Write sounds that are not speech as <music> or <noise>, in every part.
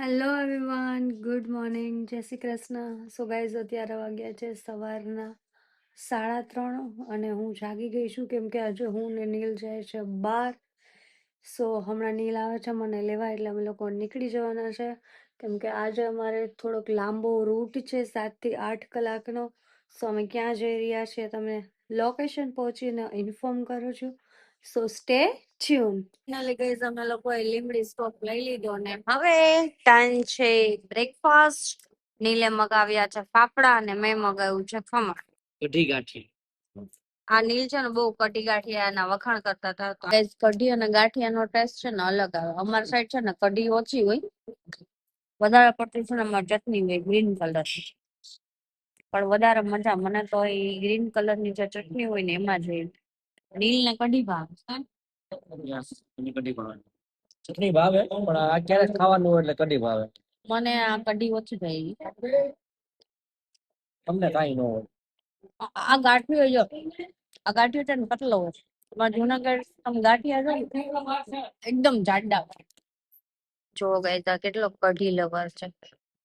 Hello everyone good morning જય Shri Krishna. So guys અત્યારે વાગ્યા છે સવારના સાડા ત્રણ અને હું જાગી ગઈ છું કેમ કે આજે હું ને નીલ જાય છે બાર. સો હમણાં નીલ આવે છે મને લેવા, એટલે અમે લોકો નીકળી જવાના છે. કેમ કે આજે અમારે થોડોક લાંબો રૂટ છે સાતથી આઠ કલાકનો. સો અમે ક્યાં જઈ રહ્યા છીએ? તમને લોકેશન પહોંચીને ઇન્ફોર્મ કરું છું. So stay tune finally guys અમે લોકોએ લીમડી સ્ટોક લઈ લીધો ને હવે ટાઈમ છે બ્રેકફાસ્ટ નીલે મગાવ્યા છે ફાફડા અને મેં મગાવ્યું છે ખમણ. કઢી ગાંઠી આ નીલ છે ને બહુ કઢી ગાંઠિયાના વખાણ કરતા હતા તો. Guys, કઢી અને ગાંઠિયાનો ટેસ્ટ છે ને અલગ આવે. અમારી સાઈડ છે ને કઢી ઓછી હોય. વધારે પડતી છે ને અમારે ચટણી હોય ગ્રીન કલર પણ વધારે મજા મને તો એ ગ્રીન કલરની જે ચટણી હોય ને એમાં જ નીલ ને કઢી ભાવે કઢી ભાવે. ચટણી ભાવે પણ આ ક્યારેક ખાવાનું હોય એટલે કઢી ભાવે. મને આ કઢી ઓછી થઈ તમને કઈ ન હોય. આ ગાંઠિયો જો આ ગાંઠિયો છે ને પતલો હોય. એમાં જુનાગઢ આમ ગાંઠિયા છે ને, એકદમ જાડા. જો ગાઈસ આ કેટલો કઢી લવર છે.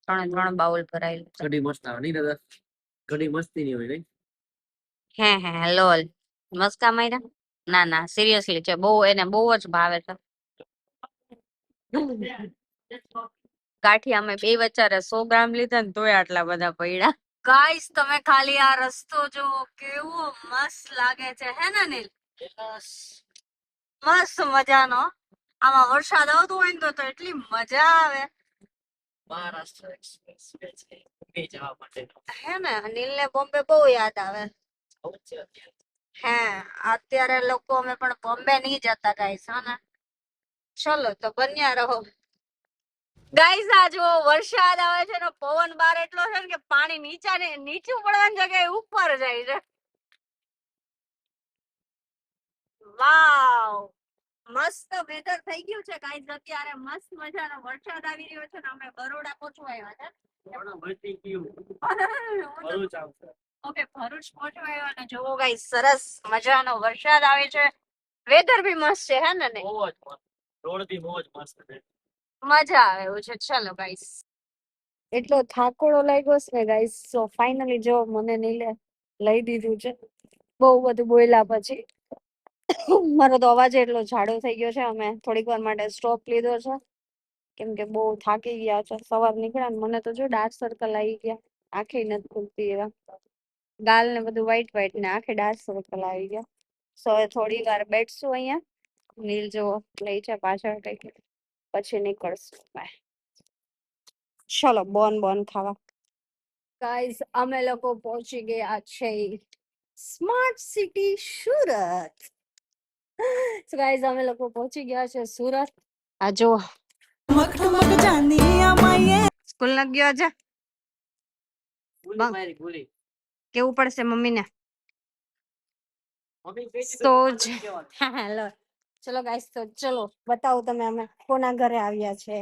ત્રણે ત્રણ બાઉલ ભરાયેલું કઢી મસ્ત આવે નહીં દાદા? કઢી મસ્તી ની હોય નહીં? હે હે લોલ. મસ્કા માર્યા? ના ના સિરિયસલી છે બહુ એને બહુ જ ભાવે છે. ગાંઠિયા અમે બે વચારે સો ગ્રામ લીધા ને તોય આટલા બધા પડ્યા. ગાઈસ તમે ખાલી આ રસ્તો જો કેવો મસ્ત લાગે છે હે ને નીલ? મસ્ત મજાનો. આમાં વરસાદ આવતો હોય ને તો એટલી મજા આવે. મહારાષ્ટ્ર એક્સપ્રેસ હે ને નીલ ને બોમ્બે બહુ યાદ આવે. હે અત્યારે લોકો અમે પણ બોમ્બે નહીં જતા ગાઈસ હો ને? ચલો તો બન્યા રહો. ગાઈસ આ જો વરસાદ આવે છે ને પવન બાર એટલો છે ને કે પાણી નીચા ને નીચું પડવાની જગ્યાએ ઉપર જાય છે. વાવ મસ્ત વેધર થઈ ગયું છે ગાઈસ અત્યારે મસ્ત મજાનો વરસાદ આવી રહ્યો છે ને અમે બરોડા પહોંચવા આવ્યા છે <laughs> ઓકે ભરૂચ પહોંચવા આવ્યા અને જોવો ગાઈસ સરસ મજાનો વરસાદ આવે છે. વેધર બી મસ્ત છે હે ને ને બહુ જ રોડ બી બહુ જ મસ્ત છે. મજા આવે એવું છે. ચલો ગાઈસ. એટલો થાકોડો લાગ્યો છે ગાઈસ. સો ફાઇનલી જો મને નીલે લઈ દીધું છે. બહુ બધું બોલ્યા પછી. મારો તો અવાજ એટલો જાડો થઈ ગયો છે. અમે થોડીક વાર માટે સ્ટોપ લીધો છે. કેમ કે બહુ થાકી ગયા છે. સવાર નીકળ્યા ને મને તો જો ડાર્ક સર્કલ આવી ગયા. આંખે નથી ખુલતી એવા. ગાલ ને બધું વ્હાઈટ વ્હાઈટ ને આખે ડાર્ક સર્કલ આવી ગયા. સો થોડી વાર બેઠશું અહીંયા. નીલ જો લઈ છે પાછળ કઈ પછી નીકળશું. ચલો બોન બોન ખાવા. ગાઈઝ અમે લોકો પહોંચી ગયા છે smart city Surat. So guys અમે લોકો પહોંચી ગયા છે સુરત. આ જો. સ્કૂલ ન ગયો આજે ભૂલી ભૂલી. કેવું પડશે મમ્મીને તો જ-. હેલો ચલો ગાઈસ તો ચલો બતાવો તમે અમે કોના ઘરે આવ્યા છે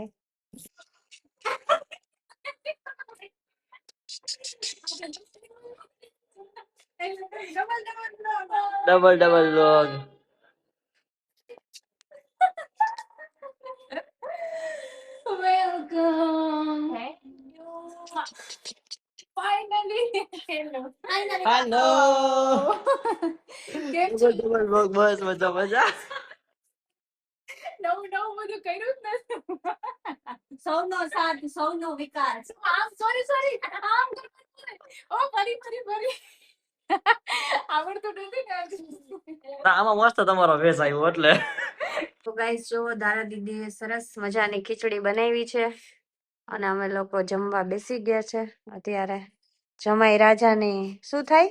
ડબલ ડબલ લોગ વેલકમ હેલો કેમ ડબલ ડબલ લોગ બસ મજા મજા નવું નવું બધું કર્યું જ નથી સૌનો સાથ સૌનો વિકાસ આમ સોરી સોરી આમ. ઓ ફરી ફરી ફરી આવડતું નથી ને આમાં. મસ્ત તમારો વેશ આવ્યો એટલે. તો ગાઈસ જો દાદા દીદીએ સરસ મજાની ખીચડી બનાવી છે. અને અમે લોકો જમવા બેસી ગયા છે. અત્યારે જમાઈ રાજાની શું થાય?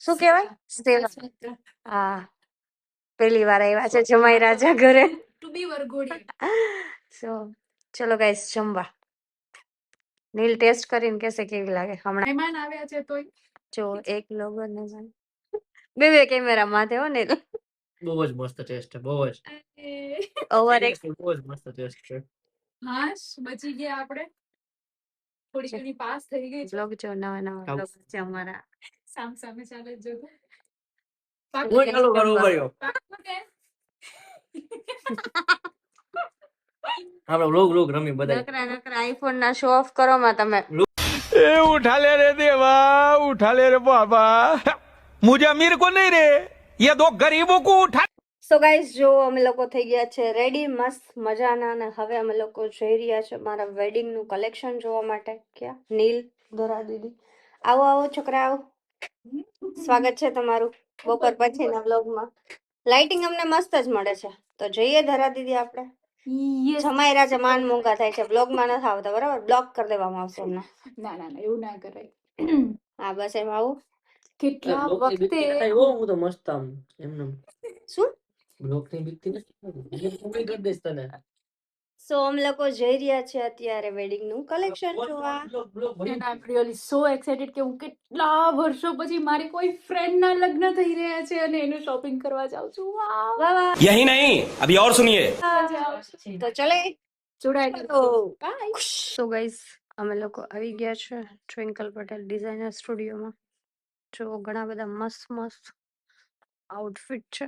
શું કહેવાય? સેવા. હા. પહેલી વાર આવ્યા છે જમાઈ રાજા ઘરે. ટુ બી વરઘોડી. સો ચલો ગાઈસ જમવા. નીલ ટેસ્ટ કરીને કેસે કેવી લાગે હમણાં. મહેમાન આવ્યા છે તો જો એક લોગો ને બે બે કેમેરા માથે હો નીલ. બહુ જ મસ્ત ટેસ્ટ છે બહુ જ. ઓવર એક બહુ જ મસ્ત ટેસ્ટ છે. હાશ બચી ગયા આપણે થોડી છે. ઘણી પાસ થઈ ગઈ છે બ્લોગ જો નવા નવા આવ. બ્લોગ છે અમારા સામ સામે ચાલે જ જો હું ચાલુ કરું ઉભા રહ્યો. આપણે લોગ લોગ રમી બધા નકરા નકરા આઈફોન ના શો ઓફ કરો માં તમે ए उठा ले रे देवा उठा ले रे बाबा मुझे अमीर को नहीं रे ये दो गरीबों को उठा સો ગાઈઝ જો અમે લોકો થઈ ગયા છે રેડી મસ્ત મજાના અને હવે અમે લોકો જઈ રહ્યા છે મારા વેડિંગનું કલેક્શન જોવા માટે. ક્યાં? નીલ દોરા દીદી. આવો આવો છોકરા આવો. સ્વાગત છે તમારું બપોર પછીના વ્લોગમાં લાઇટિંગ અમને મસ્ત જ મળે છે. તો જઈએ ધરા દીદી આપણે. જમાઈ રાજા માન મોંઘા થાય છે. બ્લોગમાં નથી આવતા બરાબર બ્લોક કરી દેવામાં આવશે અમને. ના ના ના એવું ના કરાય. હા બસ એમ આવું. કેટલા વખતે હું તો મસ્ત આમ એમને શું? બ્લોકની બીકતી નથી પૂરી કરી દઈશ તને. સો અમ લોકો જઈ રહ્યા છે અત્યારે વેડિંગનું કલેક્શન જોવા. રિયલી સો એક્સાઇટેડ કે હું કેટલા વર્ષો પછી મારી કોઈ ફ્રેન્ડ ના લગ્ન થઈ રહ્યા છે અને એનું શોપિંગ કરવા જાઉં છું. વાહ! વાહ યહી નહીં અભી ઓર સુનિએ તો ચલે. જોડાય તો બાય સો ગાઈસ અમે લોકો આવી ગયા છે ટ્વિંકલ પટેલ ડિઝાઇનર સ્ટુડિયો માં. જો ઘણા બધા મસ્ત મસ્ત આઉટફિટ છે.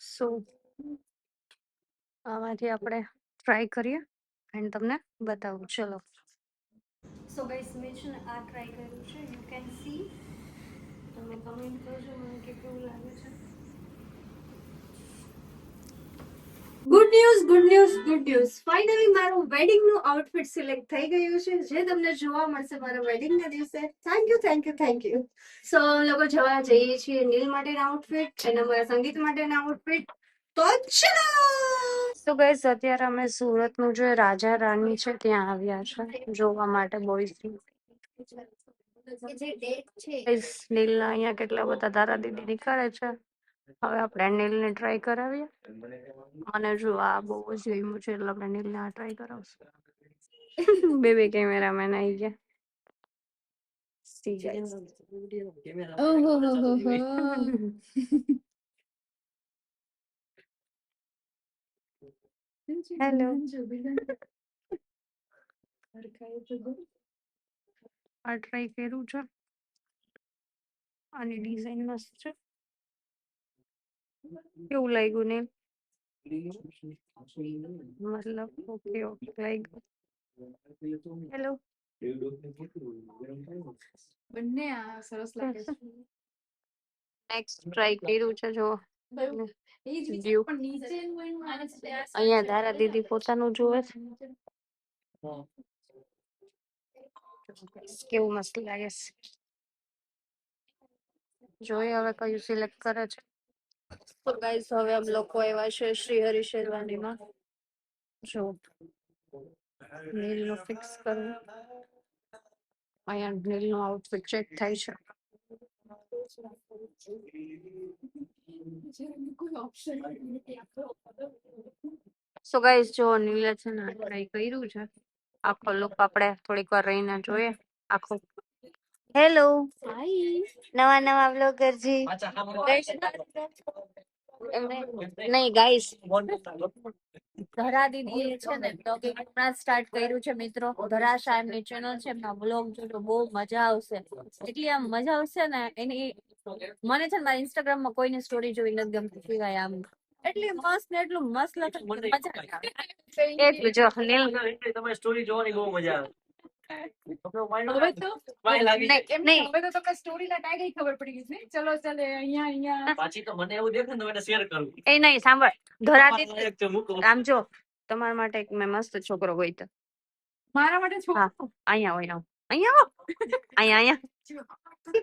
સો આમાંથી આપણે ટ્રાય કરીએ એન્ડ તમને બતાવું. ચલો. સો ગાઈસ મેં છે ને આ ટ્રાય કર્યું છે. યુ કેન સી તમે કમેન્ટ કરજો મને કેવું લાગે છે. News good news good news finally મારું વેડિંગનું આઉટફિટ સિલેક્ટ થઈ ગયું છે જે તમને જોવા મળશે મારા વેડિંગ ના દિવસે. Thank you thank you thank you so લોકો જવા જઈએ છીએ નીલ માટેના આઉટફિટ અને મારા સંગીત માટેના આઉટફિટ તો ચલો! તો ગાઈસ અત્યારે અમે સુરતનું જે રાજા રાણી છે ત્યાં આવ્યા છે જોવા માટે બોયઝ નીલ અહીંયા કેટલા બધા દાદા દીદી નીકળે છે. હવે આપણે નીલ ને ટ્રાય કરાવીએ. મને જો આ બહુ જ ગમ્યું છે એટલે આપણે નીલને આ ટ્રાય કરાવશું. બે બે કેમેરામેન આવી ગયા. હેલો આ ટ્રાય કર્યું છે. અને ડિઝાઇન મસ્ત છે. કેવું લાગ્યું ને મતલબ ઓકે ઓકે લાગ્યું. હેલો બંને આ સરસ લાગે છે. નેક્સ્ટ ટ્રાય કર્યું છે જો અહીંયા. ધારા દીદી પોતાનું જુએ છે. કેવું મસ્ત લાગે છે. જોઈએ હવે કયું સિલેક્ટ કરે છે. તો ગાઈસ હવે આમ લોકો આવ્યા છે શ્રી હરિ શેરવાનીમાં. જો નીલનું ફિક્સ કરવું અહીંયા નીલનું આઉટફિટ ચેક થાય છે. સો ગાઈસ જો નીલે છે ને ટ્રાય કર્યું છે. આખો લુક આપણે થોડીક વાર રહીને જોઈએ. આખો હેલો. નવા નવા બ્લોગરજી નહીં ગાઈસ. ધરા દીદી છે ને બ્લોગિંગ હમણાં સ્ટાર્ટ કર્યું છે મિત્રો. ધરા શાહ એમની ચેનલ છે એમના બ્લોગ જોજો બહુ મજા આવશે. એટલી આમ મજા આવશે ને એની મને છે ને મારા ઇન્સ્ટાગ્રામમાં કોઈની સ્ટોરી જોઈ નથી ગમતી સિવાય આમ. એટલી મસ્ત ને એટલું મસ્ત લખે મજા આવે. એટલું જો નીલ. તમારી સ્ટોરી જોવાની બહુ મજા આવે. હવે તો નહીં. હવે તો તમને સ્ટોરી ના ટેગ ખબર પડી ગઈ છે. ચલો ચાલે અહીંયા અહીંયા. પાછી તો મને એવું દેખે તો એને શેર કરું. એ નહીં સાંભળ. ધરા તમારા દીદી લાયક છે મૂકો. આમ જો તમારા માટે એક મેં મસ્ત છોકરો ગોઈતો મારા માટે. છોકરો? અહીંયા હોય અહીંયા આવો. અહીંયા અહીંયા.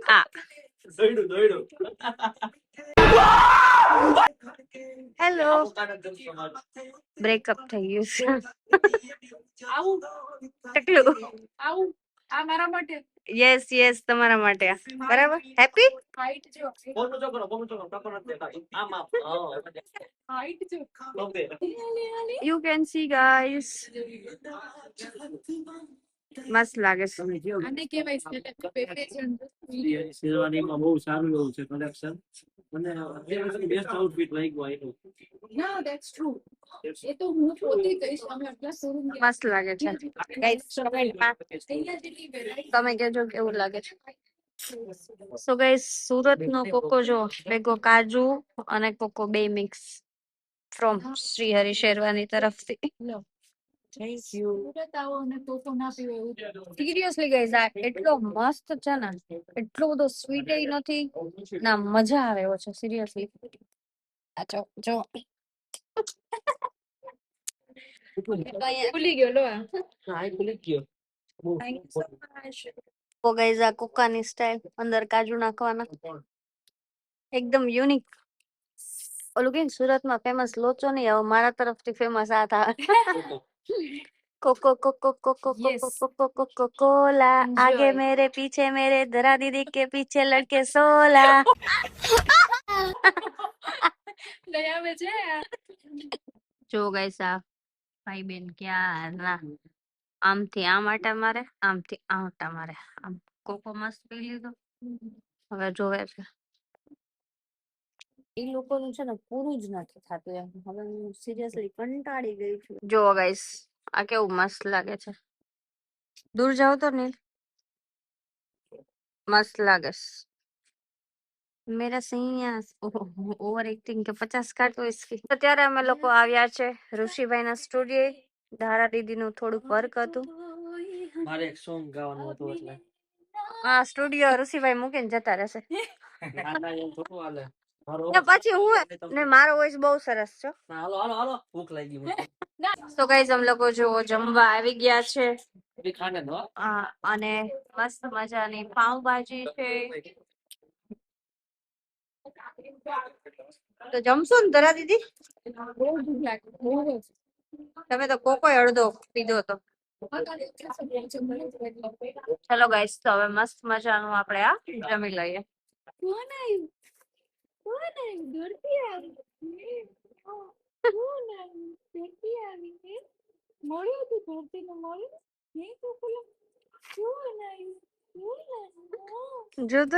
હા. હેલો આવું કાંડ જ ગમતો મારે. બ્રેકઅપ થઈ ગયું છે આવું કેટલું આવું આ મારા માટે યસ યસ તમારા માટે આ. બરાબર હેપી હાઈટ જો ફોનનું ચોકરો, ફોનનું ચોકરો, ટકો નથી દેખાતો. આમ, આમ. હા, હાઈટ જો okay. You can see guys મસ્ત લાગે છે. આને preparation. શેરવાનીમાં બહુ સારું એવું છે કલેક્શન અને બેસ્ટ આઉટફિટ લાગ્યું આ એનું. ના ધેટ્સ ટ્રુ એ તો હું પોતે કહીશ અમે આપણા શોરૂમ મસ્ત લાગે છે. ગાઈસ કમેન્ટમાં તમે કહેજો કેવું લાગે છે. સો ગાઈસ સુરત નો કોકો જો ભેગો કાજુ અને કોકો બે મિક્સ ફ્રોમ શ્રી હરિ શેરવાની તરફથી. થેન્ક યુ સુરત આવો અને કોકો ના પીવો એવું સિરિયસલી ગાઈઝ આ એટલો મસ્ત છે ને એટલો બધો સ્વીટ નથી. ના મજા આવે એવો છે સિરિયસલી આ જો જો. ભૂલી ગયો લો હા ભૂલી ગયો. ઓ ગાઈઝ આ કોકાની સ્ટાઈલ અંદર કાજુ નાખવાના. એકદમ યુનિક ઓલું કે સુરતમાં ફેમસ લોચો નહીં હવે મારા તરફથી ફેમસ આ થા Coco coco coco Yes. Coco coco coco cola आगे Enjoy. मेरे पीछे मेरे धरा दीदी के पीछे लड़के सोला લઈ આવે છે જો ગાઈસ આ ભાઈ બેન ક્યાં ના આમથી આમ આટા મારે આમથી આમ આટા મારે આમ કોકો મસ્ત પી લીધો હવે જોવે છે એ લોકોનું છે ને પૂરું જ નથી થતું એમ. હવે હું સિરિયસલી કંટાળી ગઈ છું. જુઓ ગાઈસ આ કેવું મસ્ત લાગે છે. દૂર જાવ તો નીલ. મસ્ત લાગે મેરા સૈયા ઓવર એક્ટિંગ કે પચાસ કાઢ તો ઇસકી અત્યારે અમે લોકો આવ્યા છે ઋષિભાઈ ના સ્ટુડિયો ધારા દીદી નું થોડુંક વર્ક હતું. મારે એક સોંગ ગાવાનું હતું એટલે. આ સ્ટુડિયો ઋષિભાઈ મૂકીને જતા રહેશે. ના ના એમ થોડું હાલે. પછી હું ને મારો વોઇસ બહુ સરસ છે. હાલો હાલો હાલો. ભૂખ લાગી મને. તો ગાઈઝ અમે લોકો જો જમવા આવી ગયા છે. બી ખાને દો. આ, અને મસ્ત મજાની પાવભાજી છે. તો જમશો ને તરા દીદી? તમે તો કોકોય અડધો પીધો હતો ચલો ગાઈસ તો હવે મસ્ત મજાનું આપણે આ જમી લઈએ. મળ્યું હતું ધરતીને મળ્યું નહીં તો પેલું શું બનાવ્યું જોતો